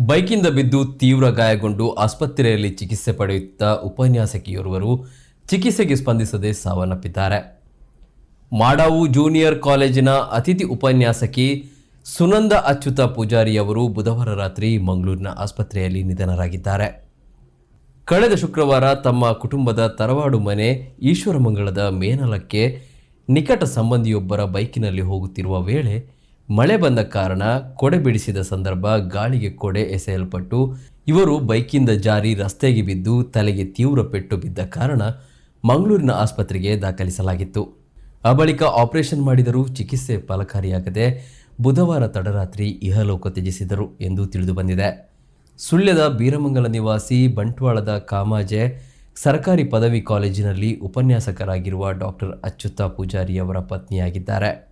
ಬೈಕಿಂದ ಬಿದ್ದು ತೀವ್ರ ಗಾಯಗೊಂಡು ಆಸ್ಪತ್ರೆಯಲ್ಲಿ ಚಿಕಿತ್ಸೆ ಪಡೆಯುತ್ತಾ ಉಪನ್ಯಾಸಕಿಯೋರ್ವರು ಚಿಕಿತ್ಸೆಗೆ ಸ್ಪಂದಿಸದೆ ಸಾವನ್ನಪ್ಪಿದ್ದಾರೆ. ಮಾಡಾವು ಜೂನಿಯರ್ ಕಾಲೇಜಿನ ಅತಿಥಿ ಉಪನ್ಯಾಸಕಿ ಸುನಂದ ಅಚ್ಯುತ ಪೂಜಾರಿ ಅವರು ಬುಧವಾರ ರಾತ್ರಿ ಮಂಗಳೂರಿನ ಆಸ್ಪತ್ರೆಯಲ್ಲಿ ನಿಧನರಾಗಿದ್ದಾರೆ. ಕಳೆದ ಶುಕ್ರವಾರ ತಮ್ಮ ಕುಟುಂಬದ ತರವಾಡು ಮನೆ ಈಶ್ವರಮಂಗಳದ ಮೇನಲಕ್ಕೆ ನಿಕಟ ಸಂಬಂಧಿಯೊಬ್ಬರ ಬೈಕಿನಲ್ಲಿ ಹೋಗುತ್ತಿರುವ ವೇಳೆ ಮಳೆ ಬಂದ ಕಾರಣ ಕೊಡೆ ಬಿಡಿಸಿದ ಸಂದರ್ಭ ಗಾಳಿಗೆ ಕೊಡೆ ಎಸೆಯಲ್ಪಟ್ಟು ಇವರು ಬೈಕಿಂದ ಜಾರಿ ರಸ್ತೆಗೆ ಬಿದ್ದು ತಲೆಗೆ ತೀವ್ರ ಪೆಟ್ಟು ಬಿದ್ದ ಕಾರಣ ಮಂಗಳೂರಿನ ಆಸ್ಪತ್ರೆಗೆ ದಾಖಲಿಸಲಾಗಿತ್ತು. ಆ ಬಳಿಕ ಆಪರೇಷನ್ ಮಾಡಿದರೂ ಚಿಕಿತ್ಸೆ ಫಲಕಾರಿಯಾಗದೆ ಬುಧವಾರ ತಡರಾತ್ರಿ ಇಹಲೋಕ ತ್ಯಜಿಸಿದರು ಎಂದು ತಿಳಿದುಬಂದಿದೆ ಸುಳ್ಯದ ಬೀರಮಂಗಲ ನಿವಾಸಿ ಬಂಟ್ವಾಳದ ಕಾಮಾಜೆ ಸರ್ಕಾರಿ ಪದವಿ ಕಾಲೇಜಿನಲ್ಲಿ ಉಪನ್ಯಾಸಕರಾಗಿರುವ ಡಾಕ್ಟರ್ ಅಚ್ಯುತ ಪೂಜಾರಿ ಅವರ ಪತ್ನಿಯಾಗಿದ್ದಾರೆ.